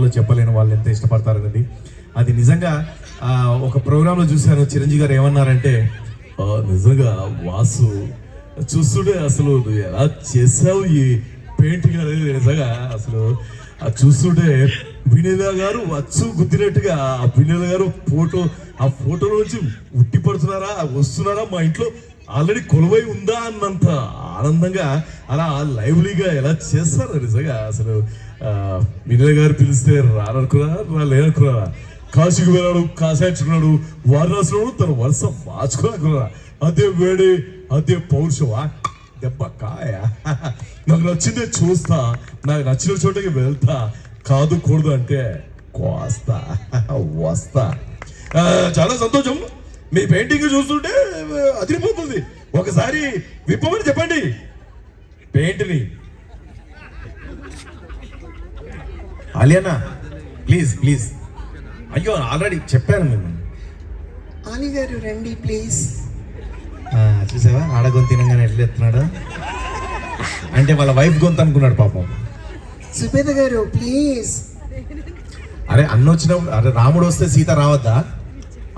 మాటల్లో చెప్పలేని వాళ్ళు ఎంత ఇష్టపడతారనేది. అది నిజంగా ఆ, ఒక ప్రోగ్రాంలో చూశాను చిరంజీవి గారు ఏమన్నారంటే నిజంగా వాసు చూస్తుంటే అసలు నువ్వు ఎలా చేసావు ఈ పెయింటింగ్ అనేది? నిజంగా అసలు అది చూస్తుంటే వినీల గారు వచ్చు గుద్దినట్టుగా ఆ వినీల గారు ఫోటో ఆ ఫోటో నుంచి ఉట్టి పడుతున్నారా వస్తున్నారా మా ఇంట్లో? ఆల్రెడీ కొలువై ఉందా? అన్నంత ఆనందంగా అలా లైవ్లీగా ఎలా చేస్తారు నిజంగా అసలు వినయ్ గారు పిలిస్తే రారనుకున్నారా రాలేనుకున్నారా కాశీకి వెళ్ళాడు కాశాచుకున్నాడు వారణాసులోడు తన వరుస మార్చుకోనుకున్నారా అదే వేడి అదే పౌరుషమా? దెబ్బ కాయ? నాకు నచ్చిందే చూస్తా నాకు నచ్చిన చోటకి వెళ్తా. కాదు కూడదు అంటే కోస్తా వస్తా. చాలా సంతోషం. మీ పెయింటింగ్ చూస్తుంటే అదిరిపోతుంది. ఒకసారి విప్పమని చెప్పండి. పెయింట్ని. అలియనా ప్లీజ్ ప్లీజ్. అయ్యో ఆల్రెడీ చెప్పాను నేను. ఆలి గారు రండి ప్లీజ్. చూసావా? ఆడ గొంతు తినంగానే ఎట్లా ఎత్తున్నాడు? అంటే వాళ్ళ వైఫ్ గొంతు అనుకున్నాడు పాపం. సుబేద గారు ప్లీజ్. అరే అన్న వచ్చినప్పుడు అరే రాముడు వస్తే సీత రావద్దా?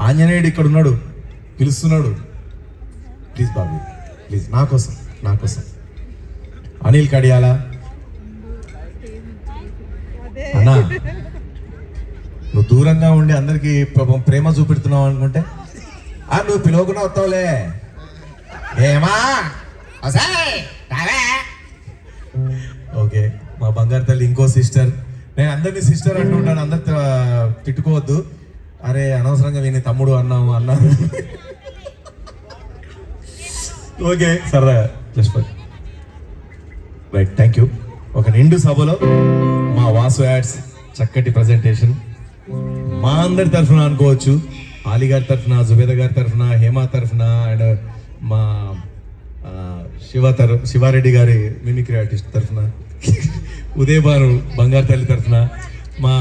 ఆంజనేయుడు ఇక్కడ ఉన్నాడు పిలుస్తున్నాడు. ప్లీజ్ బాబు ప్లీజ్ నా కోసం నా కోసం. అనిల్ కడియాల. అన్నా నువ్వు దూరంగా ఉండి అందరికీ ప్రేమ చూపెడుతున్నావు అనుకుంటే ఆ నువ్వు పిలవకుండా వస్తావులే. ఏమా? ఓకే మా బంగారు తల్లి ఇంకో సిస్టర్. నేను అందరినీ సిస్టర్ అంటుంటాను అందరు తిట్టుకోవద్దు. అరే అనవసరంగా నేను తమ్ముడు అన్నాము అన్నాను ఓకే సరదా జస్ట్ రైట్ థ్యాంక్ యూ ఒక నిండు సభలో మా వాసు యాడ్స్ చక్కటి ప్రజెంటేషన్ మా అందరి తరఫున అనుకోవచ్చు ఆలీ గారి తరఫున జుబేద గారి తరఫున హేమ తరఫున అండ్ మా శివ తర శివారెడ్డి గారి మిమిక్రీ ఆర్టిస్ట్ తరఫున ఉదయబారు బంగారు తల్లి తరఫున మా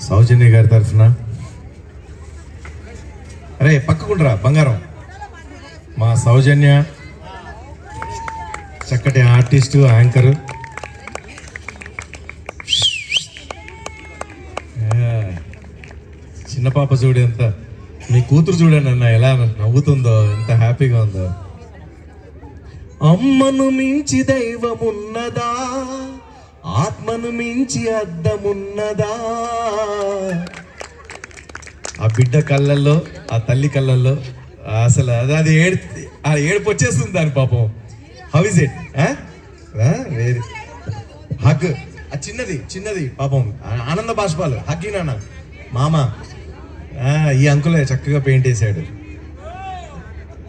సౌజన్య గారి తరఫున. అరే పక్కకుండ్రా బంగారం. మా సౌజన్య చక్కటి ఆర్టిస్టు యాంకరు. చిన్న పాప చూడు ఎంత. మీ కూతురు చూడండి అన్న ఎలా నవ్వుతుందో ఎంత హ్యాపీగా ఉందో. అమ్మను మించి దైవమున్నదా? ఆత్మను మించి అద్దమున్నదా? ఆ బిడ్డ కళ్ళల్లో ఆ తల్లి కళ్ళల్లో అసలు అది అది ఏడు ఆ ఏడుపు వచ్చేస్తుంది దాని పాపం. How is it very hug ఆ చిన్నది చిన్నది పాపం. ఆనంద బాష్పాలు. హగ్గి నాన్న. మామ. ఈ అంకులే చక్కగా పెయింట్ వేసాడు.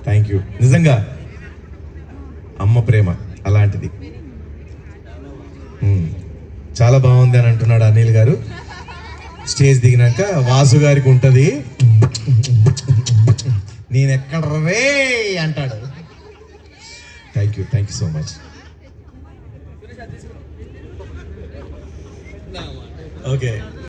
థ్యాంక్ యూ నిజంగా అమ్మ ప్రేమ అలాంటిది. Hmm. చాలా బాగుంది అని అంటున్నాడు అనిల్ గారు. స్టేజ్ దిగినాక వాసు గారికి ఉంటుంది. నేను ఎక్కడ రే అంటాడు. Thank you thank you so much okay